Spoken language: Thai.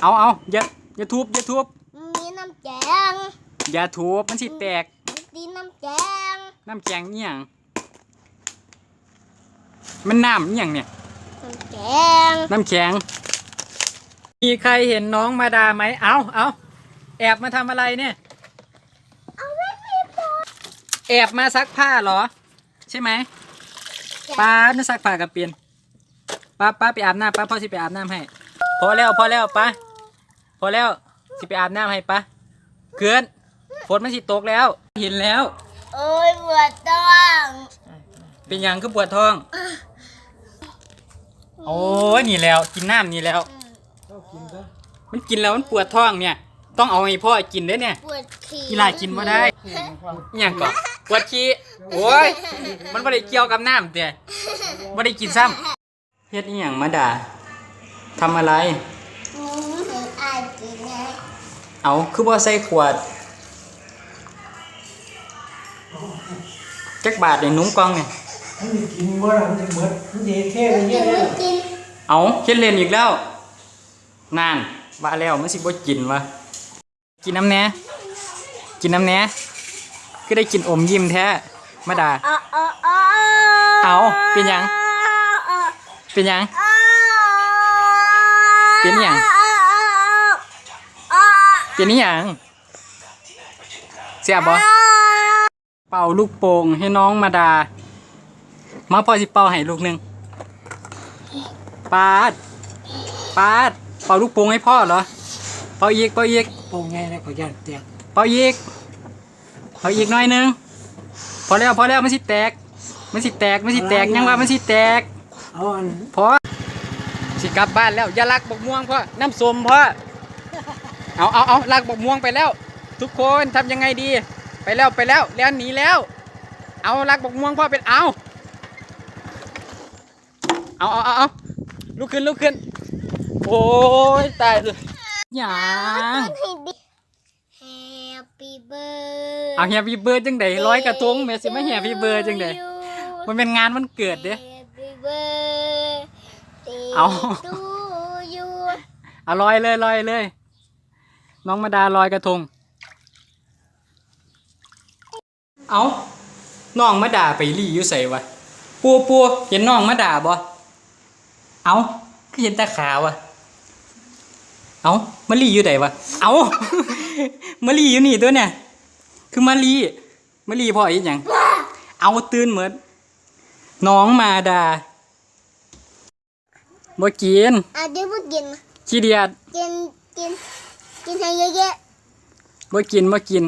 เอาเอาอย่าอย่าทุบอย่าทุบมีน้ำแกงอย่าทุบมันสิแตกมีตีน้ำแกงน้ำแกงเนี่ยงมันน้ำเนี่ยงเนี่ยน้ำแกงน้ำแข็ง มีใครเห็นน้องมาดาไหมเอาเอาแอบมาทำอะไรเนี่ยแอบมาซักผ้าเหรอ ใช่ไหมป้าน่าซักผ้ากับเปลี่ยนป้าป้าไปอาบน้ำป้าพ่อสิไปอาบน้ำให้ พอแล้วพอแล้วป้า พอแล้วสิไปอาบน้ำให้ป้าเกินฝนมันสิตกแล้ว เห็นแล้ว โอ้ยปวดท้อง เป็นหยังคือปวดท้อง โอ้ยนี่แล้ว กินน้ำนี่แล้ว มันกินแล้วมันปวดท้องเนี่ย ต้องเอาให้พ่อกินเด้อเนี่ย ปวดขี้กีฬากินมาได้อหย่างก่อนปวดขี้โอ้ยมันไม่ได้เกี่ยวกับน้ำเด้ไม่ได้กินซ้ำเฮ็ดอีหยังมาด่าทำอะไร หนูเห็นอายกินไง เอาคือบ่ใส่ขวดจักบาทในนุ่มกล่องเนี่ยมันจะกินว่ามันจะเหมือนมันจะเท่ไปเยกิอะนเลไม่ยกินเอาเฮ็ดเล่นอีกแล้วนานว่าแล้วมันสิบ่กินวะกินน้ำแหน่กินน้ำแหน่ก็ได้กินอมยิ้มแท้มาด่าอ๋ออ๋ออ๋อเอาเป็นหยังเป็นหยังเป็นหยัง เป็นนี่ยังเสียบบ่เป่าลูกโป่งให้น้องมาดา มาพอสิเป่าให้ลูกหนึ่งปาดปาดเป่าลูกโป่งให้พ่อเหรอเป่าอีกเป่าอีกโป่งไงนะขออนุญาตเตียงเป่าอีกเป่าอีกหน่อยหนึงพอแล้วพอแล้วมันสิแตกมันสิแตกมันสิแตกยังว่ามันสิแตกเอาอันพอสิกลับบ้านแล้วอย่าลักบกม่วงพ่อน้ำส้มพ่อ เอาเอาเอาลักบกม่วงไปแล้ว ทุกคนทำยังไงดี ไปแล้วไปแล้วแล้วหนีแล้ว เอาลักบกม่วงพ่อเป็นเอาเอาเอาเอาเอาลุกขึ้นลุกขึ้น โอ้ยตายเลยหยัง Happy birthday เอาเฮียพี่เบิร์ดจังไดร้อยกระทงแม่สิมาเฮียพี่เบิร์ดจังไดมันเป็นงานวันเกิดเด้ Happy birthday เอา to you เอาลอยเลยลอยเลย น้องมาดาลอยกระทง เอาน้องมาดาไปรีอยู่ใส่วะปูปูเห็นน้องมาดาบ่เอาก็เห็นแต่ขาวะเอามารีอยู่ไหนวะเอามารีอยู่นี่ตัวเนี่ย คือมารีมารีพ่ออีกอย่างเอาตื่นเหมือนน้องมาดาบ่กินอะเดี๋ยวพูดกินขี้เดียดกินกิน กินให้เยอะๆบ่กินบ่กิน